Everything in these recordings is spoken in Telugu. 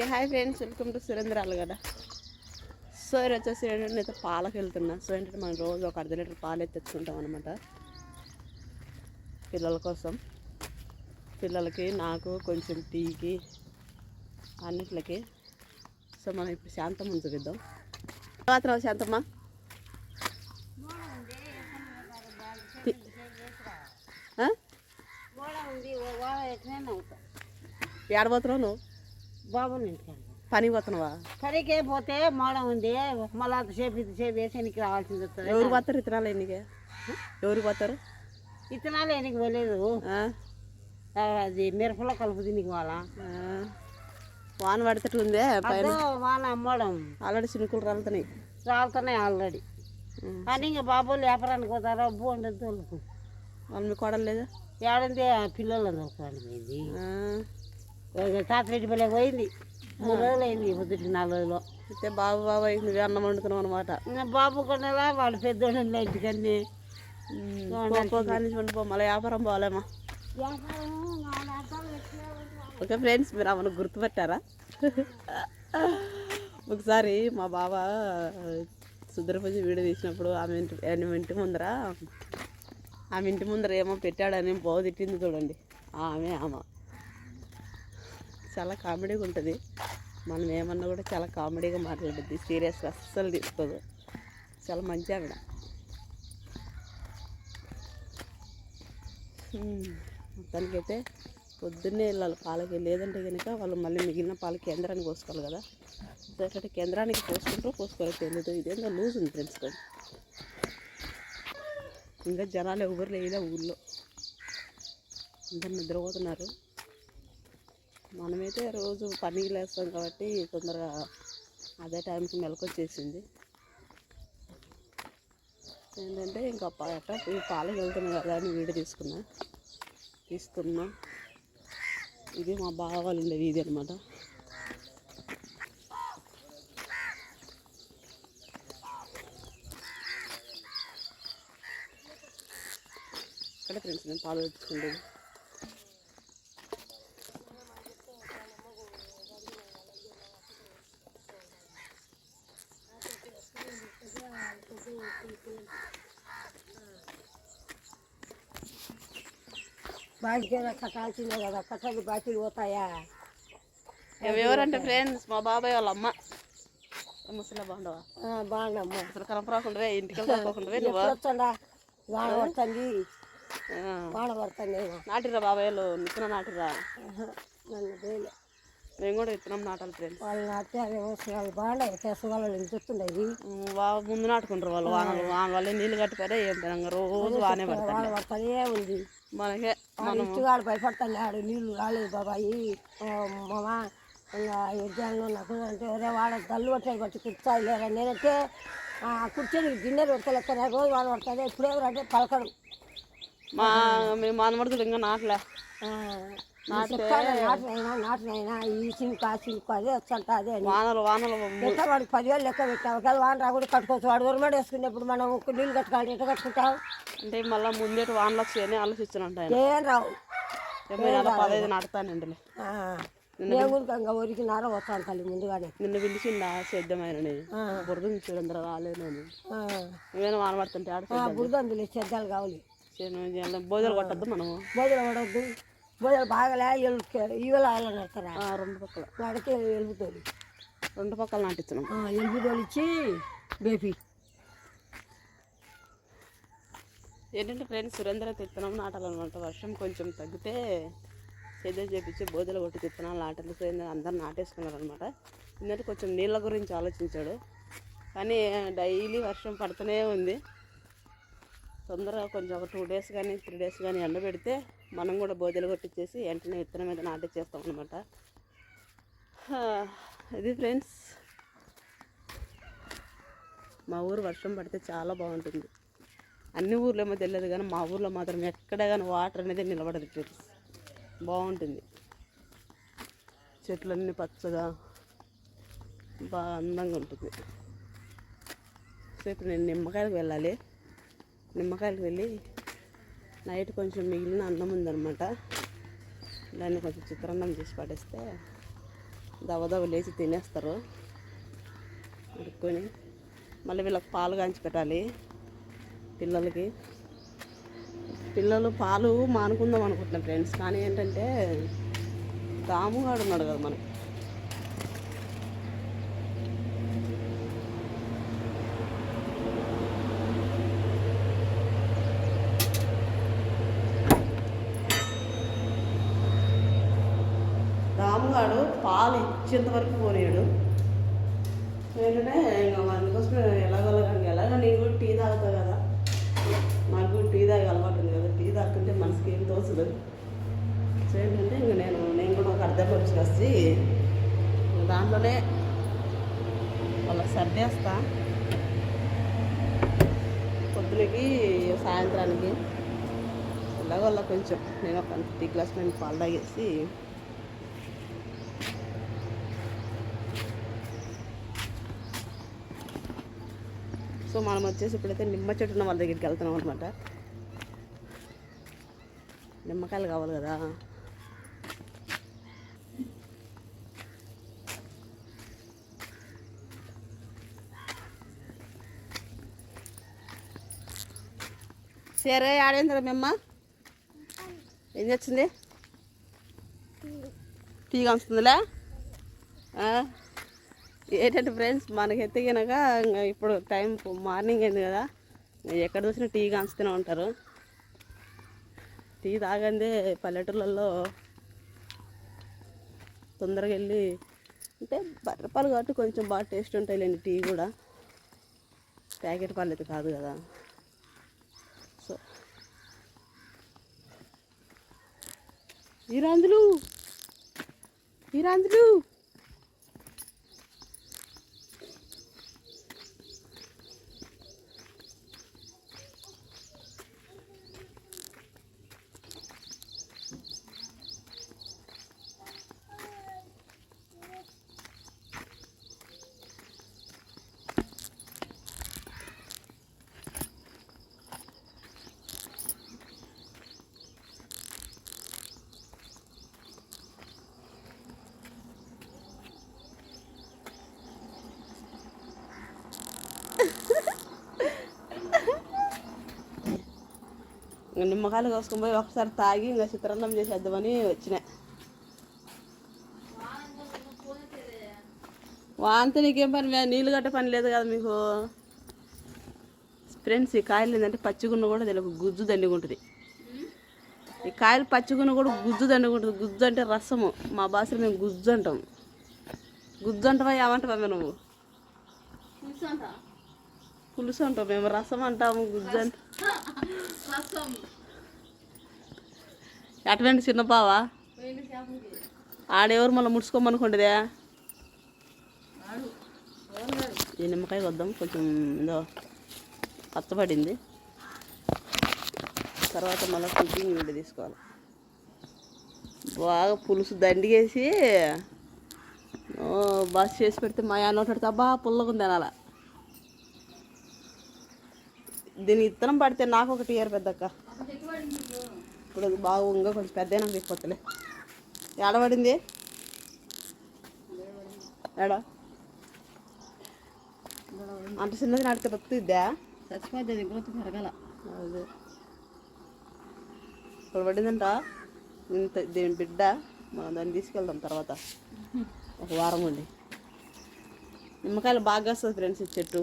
Okay hi friends welcome to Surendra Alagada so ఇది వచ్చేసి ఏంటంటే నేనైతే పాలకు వెళ్తున్నా. సో ఏంటంటే మనం రోజు ఒక అర్ధ లీటర్ పాలు అయితే తెచ్చుకుంటాం అనమాట పిల్లల కోసం. పిల్లలకి నాకు కొంచెం టీకి అన్నిట్లకి. సో మనం ఇప్పుడు శాంతమ్మ చూపిద్దాం. తర్వాత శాంతమ్మ? ఏడబోతున్నావు నువ్వు? బాబుని ఇంటికి పనికి పోతున్నావా సరికే పోతే మోడ ఉంది. మళ్ళీ అంతసేపు ఇంతసేపు వేసానికి రావాల్సింది వస్తుంది. ఎవరు పోతారు? ఇతరాలు ఎన్నికే? ఎవరు పోతారు? ఇతనాలు ఎనికి పోలేదు. అది మిరపలో కలుపు తినికి వాళ్ళ. వాన పడితే ఉందే పైన వాళ్ళ అమ్మడం. ఆల్రెడీ చినుకులు రాలుతున్నాయి. రాలుతున్నాయి ఆల్రెడీ. కానీ ఇంకా బాబులు వ్యాపారానికి పోతారు? అబ్బు ఉండదు తోలుకు. వాళ్ళు మీ కోడలు లేదా? ఏడంటే పిల్లలు ఆ. తాతరెడ్డి పల్లె పోయింది. మూడు రోజులు అయింది పొద్దుటి నాలుగు రోజులు. అయితే బాబు బాబాయ్ నువ్వే అన్నం వండుతున్నావు అనమాట బాబు కొనేలా వాడు పెద్దోడు ఇంటికన్నీ. మళ్ళీ వ్యాపారం ఉంది. ఓకే ఫ్రెండ్స్ మీరు ఆమెను గుర్తుపెట్టారా? ఒకసారి మా బావ సుందరపూజ వీడియో తీసినప్పుడు ఆమె ఇంటి ఆమె ఇంటి ముందర ఆమె ఇంటి ముందర ఏమో పెట్టాడని బాగు తిట్టింది చూడండి. ఆమె ఆమె. చాలా కామెడీగా ఉంటుంది. మనం ఏమన్నా కూడా చాలా కామెడీగా మాట్లాడుద్ది. సీరియస్గా అస్సలు తీసుకోదు. చాలా మంచి ఆవిడ. మొత్తానికైతే పొద్దున్నే వెళ్ళాలి పాలకి. లేదంటే కనుక వాళ్ళు మళ్ళీ మిగిలిన పాలు కేంద్రానికి పోసుకోవాలి కదా. సో ఇక్కడ కేంద్రానికి పోసుకుంటారో పోసుకోవాలి. తెలియదు ఇదేందో లూజ్ ఉంది ఫ్రెండ్స్ ఇంకా జనాలు ఎవరు లేదా ఊళ్ళో అందరు నిద్రపోతున్నారు. మనమైతే రోజు పనికి లేస్తాం కాబట్టి తొందరగా అదే టైంకి మెలకొచ్చేసింది ఏంటంటే ఇంకా ఎట్లా ఈ పాలకి వెళ్తున్నాం కదా అని వీడియో తీసుకున్నా. తీసుకున్నా. ఇది మా బావ వాళ్ళు ఉండే వీధి అనమాట ఇక్కడ ఫ్రెండ్స్ నేను పాలు తెచ్చుకుంటాను బాకీ కట్టాల్సిందే కదా కట్టలు బాకీలు పోతాయా ఎవరంటే ఫ్రెండ్స్ మా బాబాయ్ వాళ్ళ అమ్మ. ముసలి బాగుండవా బాగుండమ్మా అసలు కనపరాకుండా ఇంటికి రాకుండా నువ్వు? వాన పడుతుంది. నాటిరా బాబాయ్లు నాటిరా నన్ను వేలే. మేము కూడా విత్తనం నాటాలి ఫ్రెండ్స్. వాళ్ళు నాటితే అవి అవసరాలు బాగున్నాయి. తెసవాళ్ళు ఇంత వస్తుండేది వా ముందు నాటుకుంటారు వాళ్ళు. వానలు వాన వల్ల నీళ్ళు కట్టిపోయారే ఏం పని? రోజు వానే పడతాయి పడుతుందే ఉంది. మనకే ఇచ్చిగాడు భయపడతాను ఆడు నీళ్ళు రాలేదు బాబాయి మామా ఎగ్జామ్లో నాకు అంటే ఒరే వాడ తల్లు వచ్చాయి బట్టి కుర్చాయి లేరా? నేనంటే ఆ కుర్చీని గిన్నెలు పెడతలేస్తాను రోజు వాడు పడుతుంది. ఇప్పుడు ఎవరంటే పలకడు. మా మేము మానమడుతులు ఇంకా నాటలే. నాటినైనా ఈ సింకు ఆ సింకు అదే వచ్చంట అదే వానలు వానలు వాడికి పదివేలు లెక్క పెట్టావు? ఒకవేళ వాన రాకుండా కట్టుకోవచ్చు. వాడు ఉరమడి వేసుకున్నప్పుడు మనం ఒక నీళ్ళు కట్టుకోవాలి ఎట్లా కట్టుకుంటావు? అంటే మళ్ళీ ముందేటి వానలు వచ్చాయని ఆలోచిస్తున్నాంట ఆయన. ఏం రావు. పదహైదు నాటుతానండి నేను ఇంకా ఒరికినారా వస్తాను తల్లి ముందుగానే. నిన్ను పిలిచిండా సేద్యమైనని? ఆ. బురద చూడండి రాలేనని ఆ, నువ్వేనా వాన పడుతుంటే ఆడ ఆ, బురదందులే చెద్దాలు కావాలి. బోధలు కొట్టద్దు మనము? బోధలు పడవద్దు బోధలు బాగాలే ఎలు ఇవాళ నడతారా ఆ, రెండు పక్కల. వాడికి ఎలుపుతోలి రెండు పక్కల నాటిస్తున్నాం. ఎలుపుతోలు ఇచ్చి బేపీ. ఏంటంటే ఫ్రెండ్స్ సురేంద్ర తిత్తనం నాటాలన్నమాట. వర్షం కొంచెం తగ్గితే సేద్యం చేపించి బోధలు కొట్టి తిత్తనాలు నాటలు. సురేంద్ర అందరు నాటేసుకున్నారు అనమాట ఎందుకంటే కొంచెం నీళ్ళ గురించి ఆలోచించాడు. కానీ డైలీ వర్షం పడుతూనే ఉంది. తొందరగా కొంచెం ఒక టూ డేస్ కానీ త్రీ డేస్ కానీ ఎండబెడితే మనం కూడా బోధలు కొట్టించేసి వెంటనే విత్తనం మీద నాటించేస్తాం అనమాట ఇది ఫ్రెండ్స్ మా ఊరు వర్షం పడితే చాలా బాగుంటుంది. అన్ని ఊర్లో ఏమో తెలియదు కానీ మా ఊర్లో మాత్రం ఎక్కడ కానీ వాటర్ అనేది నిలబడదు ఫ్రెండ్స్. బాగుంటుంది. చెట్లన్నీ పచ్చగా బాగా అందంగా ఉంటుంది. సో ఇప్పుడు నేను నిమ్మకాయలకు వెళ్ళాలి. నిమ్మకాయలకు వెళ్ళి నైట్ కొంచెం మిగిలిన అన్నం ఉందన్నమాట. దాన్ని కొంచెం చిత్రాన్నం చేసి పడేస్తే దవదవ లేచి తినేస్తారు. అడుక్కొని మళ్ళీ వీళ్ళకి పాలు కాంచి పెట్టాలి పిల్లలకి. పిల్లలు పాలు మానుకుందాం అనుకుంటున్నాం ఫ్రెండ్స్. కానీ ఏంటంటే దాముగాడు ఉన్నాడు కదా మనకి. రాముగాడు పాలు ఇచ్చేంత వరకు పోలేడు. ఏంటంటే ఇంకా అందుకోసం ఎలాగోలాగండి ఎలాగో నేను కూడా టీ తాగుతా కదా. నాకు కూడా టీ తాగి అలవాటు ఉంది కదా టీ తాగుతుంటే మనసుకి ఏం తోచదు. సో ఏంటంటే ఇంక నేను నేను కూడా ఒక అర్ధం వచ్చి వచ్చి దాంట్లోనే వాళ్ళకి సర్దేస్తా. పొద్దునకి సాయంత్రానికి ఎలాగోలా కొంచెం నేను ఒక టీ గ్లాస్ నేను పాలు తాగేసి సో మనం వచ్చేసి ఇప్పుడైతే నిమ్మ చెట్టు ఉన్న వాళ్ళ దగ్గరికి వెళ్తున్నాం అనమాట నిమ్మకాయలు కావాలి కదా. సరే ఆడేంద్రా మేమ్మ? ఏం చేస్తుంది? టీగా వస్తుందిలే ఏంటంటే ఫ్రెండ్స్ మనకి ఎత్తిగినాక ఇప్పుడు టైం మార్నింగ్ అయింది కదా. ఎక్కడ చూసినా టీ కాంచుతూనే ఉంటారు. టీ తాగందే పల్లెటూళ్ళల్లో తొందరగా వెళ్ళి అంటే బర్రె పాలు కాబట్టి కొంచెం బాగా టేస్ట్ ఉంటాయిలేండి టీ కూడా. ప్యాకెట్ పాలు అయితే కాదు కదా. సో ఈ రాందులు ఈ రాందులు నిమ్మకాయలు కోసుకొని పోయి ఒకసారి తాగి ఇంకా చిత్రాన్నం చేసేద్దామని వచ్చిన. వాంతి నీకేం పని నీళ్ళు గట్ట పని లేదు కదా మీకు. ఫ్రెండ్స్ ఈ కాయలు ఏంటంటే పచ్చిగున్న కూడా తెలియదు గుజ్జు దండిగా ఉంటుంది. ఈ కాయలు పచ్చిగున్న కూడా గుజ్జు దండిగా ఉంటుంది. గుజ్జు అంటే రసము. మా భాషలో మేము గుజ్జు అంటాం. గుజ్జు అంటావా ఏమంటావా నువ్వు? పులుసు అంటాం మేము రసం అంటాము గుజ్జని అటువంటి చిన్న బావా ఆడెవరు మళ్ళీ ముడుచుకోమనుకుంటుందే? ఈ నిమ్మకాయ వద్దాం కొంచెం ఏదో పచ్చబడింది. తర్వాత మళ్ళీ కుకింగ్ వీడియో తీసుకోవాలి. బాగా పులుసు దండిగేసి ఓ బస్ చేసి పెడితే మా అన్న పెడితే అబ్బా పుల్లగా ఉంది దీని ఇత్తనం పడితే నాకు ఒకటి ఇయర్ పెద్దక్క. ఇప్పుడు అది బాగా ఇంకా కొంచెం పెద్ద తీసుకోవచ్చులే. ఏడబడింది? ఏడా? అంత చిన్నది నాటితే బతుకుద్దా? చచ్చిపోతుంది గ్రోత్ పెరగల. అదే. ఇప్పుడు పడిందంట? ఇంత దీని బిడ్డ మనం దాన్ని తీసుకెళ్దాం తర్వాత. ఒక వారం ఉండి. నిమ్మకాయలు బాగా వస్తుంది ఫ్రెండ్స్ ఈ చెట్టు.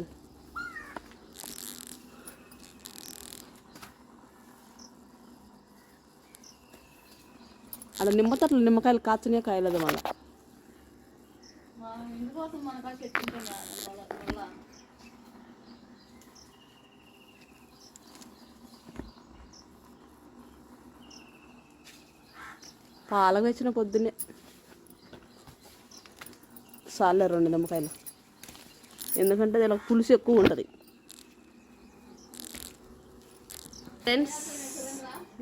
అలా నిమ్మ తోటలు నిమ్మకాయలు కాచునే కాయలేదు తెచ్చుకుంటాం పాలకు వచ్చిన పొద్దున్నే. సాలే రెండు నిమ్మకాయలు. ఎందుకంటే దీనికి పులుసు ఎక్కువ ఉంటుంది. ఫ్రెండ్స్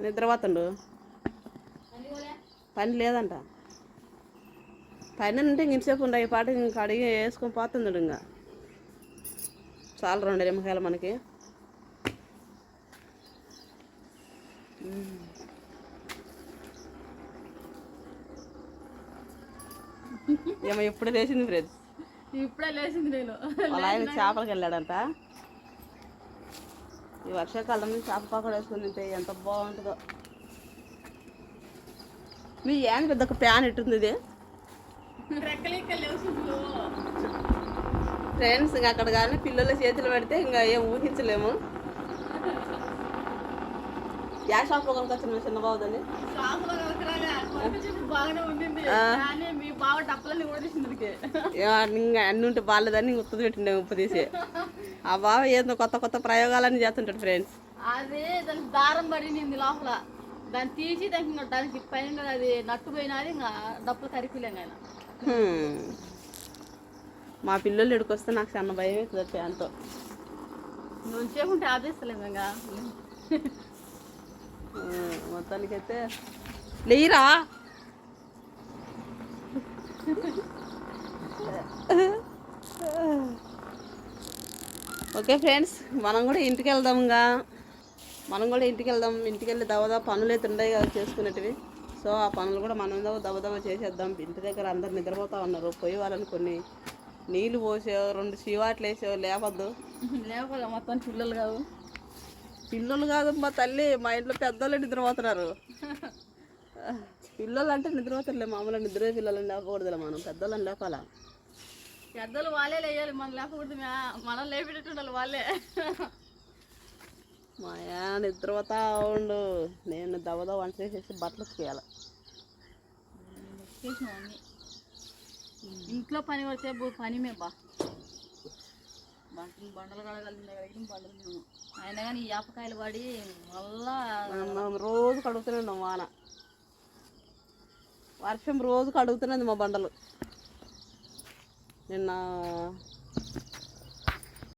నిద్రపోతుండు? పని లేదంట. పని అంటే ఇంతసేపు ఉండే ఈ పాట ఇంక అడిగి వేసుకొని పోతుండు ఇంకా. చాలా రెండు నిమ్మకాయలు మనకి. ఏమో ఎప్పుడు లేచింది ఫ్రెండ్స్. ఇప్పుడే లేచింది నేను. వాళ్ళ ఆయన చేపలకి వెళ్ళాడంట. ఈ వర్షాకాలంలో చేప పకోడ వేసుకుని తింటే ఎంత బాగుంటుందో. మీ ఏం పెద్ద ఒక ప్యాన్ ఇట్టుంది ఇది? ఫ్రెండ్స్ ఇంకా అక్కడ కానీ పిల్లల చేతులు పెడితే ఇంకా ఏం ఊహించలేము. యా షాప్లో కొనుకొచ్చిన చిన్న బాగుందండి అన్ని ఉంటే బాగాలేదని ఉత్తది పెట్టిండే ఉప్పు తీసి. ఆ బావ ఏదో కొత్త కొత్త ప్రయోగాలన్నీ చేస్తుంటాడు ఫ్రెండ్స్ అదే దానికి దారం పడింది లోపల. దాన్ని తీసి దానికి ఇంకా దానికి పైన అది నట్టు పోయినది ఇంకా డబ్బులు కరిపిలేం ఆయన. మా పిల్లలు ఇక్కడికి నాకు చిన్న భయం అవుతుంది ప్యాన్తో నువ్వు చేయకుంటే ఆపేస్తలేం ఇంకా. మొత్తానికైతే లేయిరా ఓకే ఫ్రెండ్స్ మనం కూడా ఇంటికి వెళ్దాం ఇంకా. మనం కూడా ఇంటికి వెళ్దాం ఇంటికి వెళ్ళి దవదా పనులు అయితే ఉన్నాయి కదా చేసుకునేటివి. సో ఆ పనులు కూడా మనం దవదవ చేసేద్దాం. ఇంటి దగ్గర అందరు నిద్రపోతా ఉన్నారు. పోయి వాళ్ళని కొన్ని నీళ్ళు పోసో రెండు శివాట్లు వేసో లేవద్దు. లేకపోతే మొత్తం పిల్లలు కాదు పిల్లలు కాదు మా తల్లి మా ఇంట్లో పెద్దోళ్ళు నిద్రపోతున్నారు. పిల్లలు అంటే నిద్రపోతారులే మామూలుగా నిద్ర పిల్లలని లేపకూడదులే మనం. పెద్దోళ్ళని లేపాలా? పెద్దలు వాళ్ళే లేయాలి. మనం లేకపోతే మనం లేపేటట్టు ఉండాలి వాళ్ళే. మాయా నిద్రపోతా ఉండు. నేను దవద వంట చేసేసి బట్టలు అన్ని? ఇంట్లో పని పడితే బో పని మే బా. బంటలు బండలు కడగలిగిన దగ్గర బండలు మేము అయినా కానీ ఈ యాపకాయలు పడి మళ్ళా రోజు కడుగుతూనే ఉన్నాం వాన. వర్షం రోజు కడుగుతున్నది మా బండలు. నిన్న